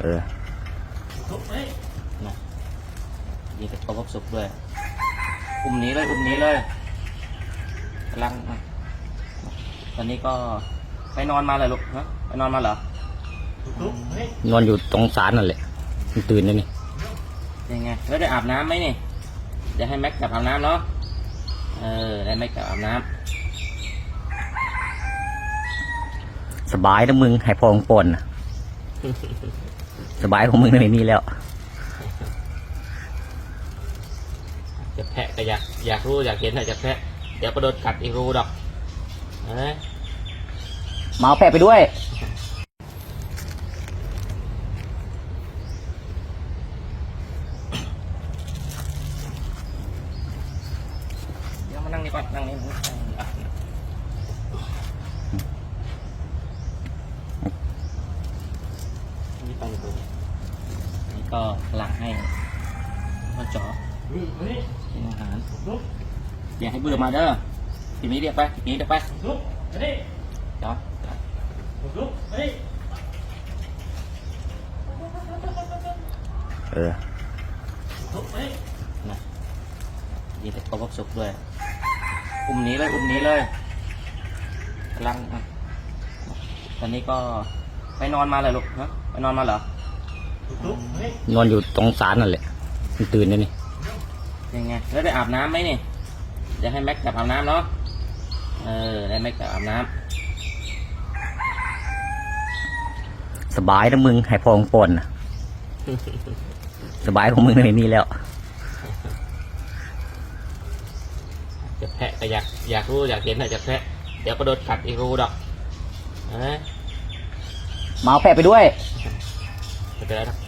เออนะมีแต่ประกบสุกด้วย อุ้มหนี้เลย อุ้มหนี้เลยกำลังอะตอนนี้ก็ไปนอนมาเลยลูกฮะไปนอนมาเหรอ นอนอยู่ตรงศาลนั่นแหละมันตื่นแล้วนี่ยังไง แล้วได้อาบน้ำไหมนี่เดี๋ยวให้แม็กกลับอาบน้ำเนาะ เออ ได้แม็กกลับอาบน้สบายนะมึง ให้พอของปนน่ะำ สบายของมึงไม่มีแล้ว จะแพะก็อยากอยากรู้อยากเห็นอะจะแพะเดี๋ยวก็โดนกัดอีกรูดอกเอ้ยมาเอาแปะไปด้วย เดี๋ยวมานั่งนี่ก่อนนั่งนี่นั่งนี่อะนี่ไปดูนี่ ก็หลังให้พ่อจ๋อกินอาหารอย่าให้เบื่อมาเด้อทีนี้เรียกไปทีนี้เรียกไปจ๋อจ๋อเออนะมีแต่ประกบสุกด้วย อุ้มหนี้เลย อุ้มหนี้เลยกำลังอะตอนนี้ก็ไปนอนมาเลยลูกฮะไปนอนมาเหรอ นอนอยู่ตรงศาลนั่นแหละมันตื่นแล้วนี่ยังไงแล้วได้อาบน้ำไหมนี่เดี๋ยวให้แม็กกลับอาบน้ำเนาะเออได้แม็กกลับอาบน้สบายนะมึงให้พอของปนน่ะสบายของมึงไม่มีแล้วำจะแพะก็อยากอยากรู้อยากเห็นอะจะแพะเดี๋ยวก็โดนกัดอีกรูดอกเอ้ยมาเอาแปะไปด้วย ไม่เป็นไรหรอก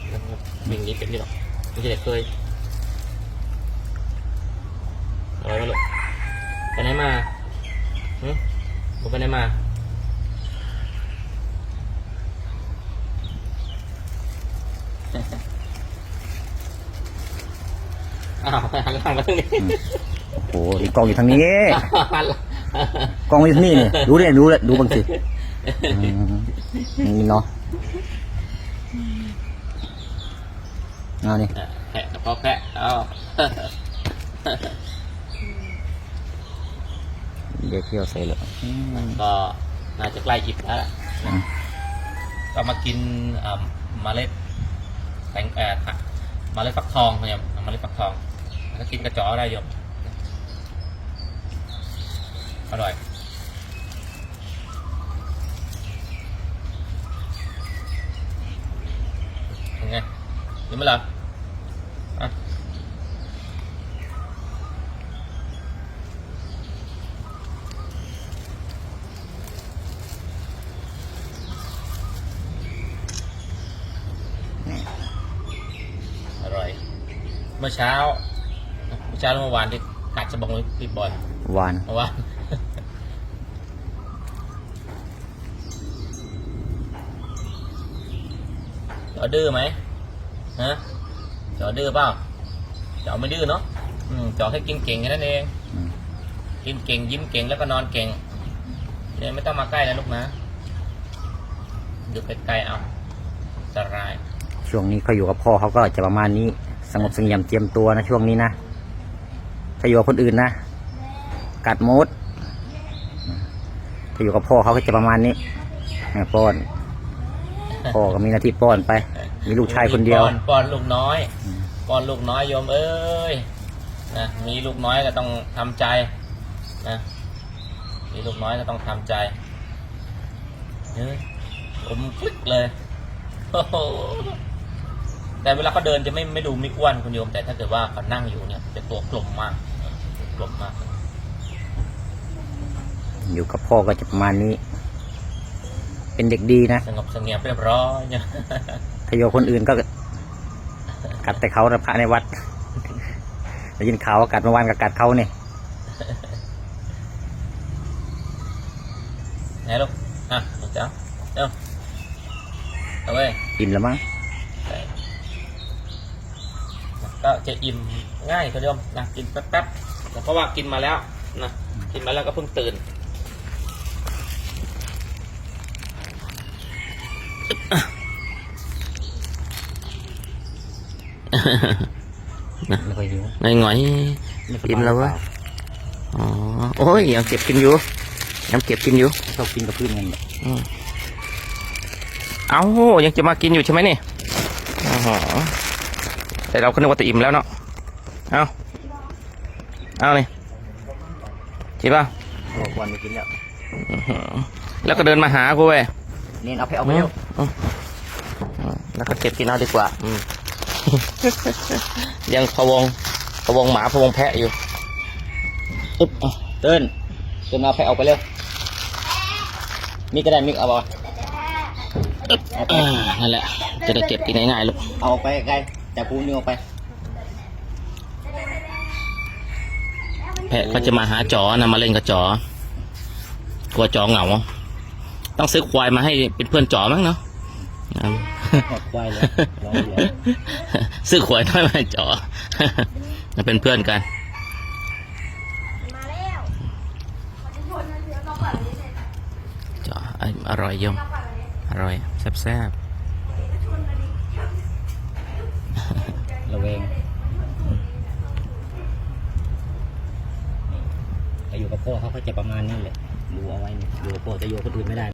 วิ่งหนี้เป็นที่หรอกไม่ใช่เด็กเคยเอาไว้มาลูกไปไหนมาหึผมไปไหนมาอ้าวไปหันหลังมาทางนี้โอ้โหนี่กล้องอยู่ทางนี้หันหลังกล้องอยู่ทางนี้เนี่ยดูเนี่ยดูเลยดูบางสิอืมนี่เนาะ เอานี่แพะกับพ่อแพะเอาเดี๋ยวเคี่ยวใส่เลยอืมก็น่าจะใกล้อิ่มแล้วล่ะอืมก็มากินเอ่อเมล็ดแตงเอ่อผักเมล็ดฟักทองเนี่ยเมล็ดฟักทองแล้วก็กินกระจอได้โยมอร่อยยังไง ยังไม่เหรออะอร่อย เมื่อเช้า เมื่อเช้าและเมื่อวานที่กัดจะบอกเลยพี่บอลหวานเพราะว่าจอดื้อไหม ฮะจอดื้อเปล่าจอไม่ดื้อเนาะอืมจอให้กินเก่งแค่นั้นเองอืมกินเก่งยิ้มเก่งแล้วก็นอนเก่งเดี๋ยวไม่ต้องมาใกล้นะลูกนะอยู่ไกลๆเอาอันตราย ช่วงนี้เขาอยู่กับพ่อเขาก็จะประมาณนี้ สงบเสงี่ยมเตรียมตัวนะช่วงนี้นะถ้าอยู่กับคนอื่นนะ กัดมดถ้าอยู่กับพ่อเขาก็จะประมาณนี้ให้ป้อน พ่อก็มีหน้าที่ป้อนไป มีลูกชายคนเดียว ป้อนป้อนลูกน้อยอืมป้อนลูกน้อยโยมเอ้ยนะมีลูกน้อยก็ต้องทำใจนะมีลูกน้อยก็ต้องทำใจเฮ้ยผมฟลิกเลยโอ้โหแต่เวลาเขาเดินจะไม่ไม่ดูไม่อ้วนคุณโยม แต่ถ้าเกิดว่าเขานั่งอยู่เนี่ยจะตัวกลมมากกลมมาก อยู่กับพ่อก็จะประมาณนี้ เป็นเด็กดีนะ สงบเสงี่ยมเรียบร้อยเนี่ย ถ้าอยู่กับคนอื่นก็กัดแต่เขานะพระในวัดได้ยินข่าวว่ากัดเมื่อวานก็กัดเขาเนี่ยไหนลูกอะลูกจ้าเร็วเอาไว้ยอิ่มแล้วมั้งก็จะอิ่มง่ายคุณโยมนะกินแป๊บๆแต่เพราะว่ากินมาแล้วนะกินมาแล้วก็เพิ่งตื่น ไม่ค่อยหิวหน่อยหน่อยไม่สบายกินแล้ววะอ๋อโอ้ยยังเก็บกินอยู่ยังเก็บกินอยู่ชอบกินกับพื้นเงินแบบเอ้ายังจะมากินอยู่ใช่ไหมนี่อ๋อแต่เราก็นึกว่าจะอิ่มแล้วเนาะเอาเอาเลยจิบป่ะตัวควันไปกินแล้วอื้อหือแล้วก็เดินมาหากูเว้ยนี่เอาไปเอาไปเร็วอืมอืมแล้วก็เก็บกินเอาดีกว่าอืม ยังพะวงพะวงหมาพะวงแพะอยู่อึ๊บอะเติ้นเติ้นเอาไปเอาไปเร็วมีก็ได้มิกเอาไปเอาไปอ่านั่นแหละ จะได้เก็บกินง่ายๆลูกเอาไปไกลแต่ภูมินี่เอาไป แพะก็จะมาหาจอนะมาเล่นกับจอกลัวจอเหงา ต้องซื้อควายมาให้เป็นเพื่อนจอมั้งเนาะอืม หมดควายเลยลองดูซื้อควายน้อยมาให้จอจะเป็นเพื่อนกันมาแล้วทุกคนนะเดี๋ยวเราเปิดอันนี้เลยจออร่อยเยมเราเปิดอันนี้อร่อย แซ่บระเวงแต่อยู่กับพ่อเขาก็จะประมาณนี้แหละดูเอาไว้นี่อยู่กับพ่อจะอยู่กับคนอื่นไม่ได้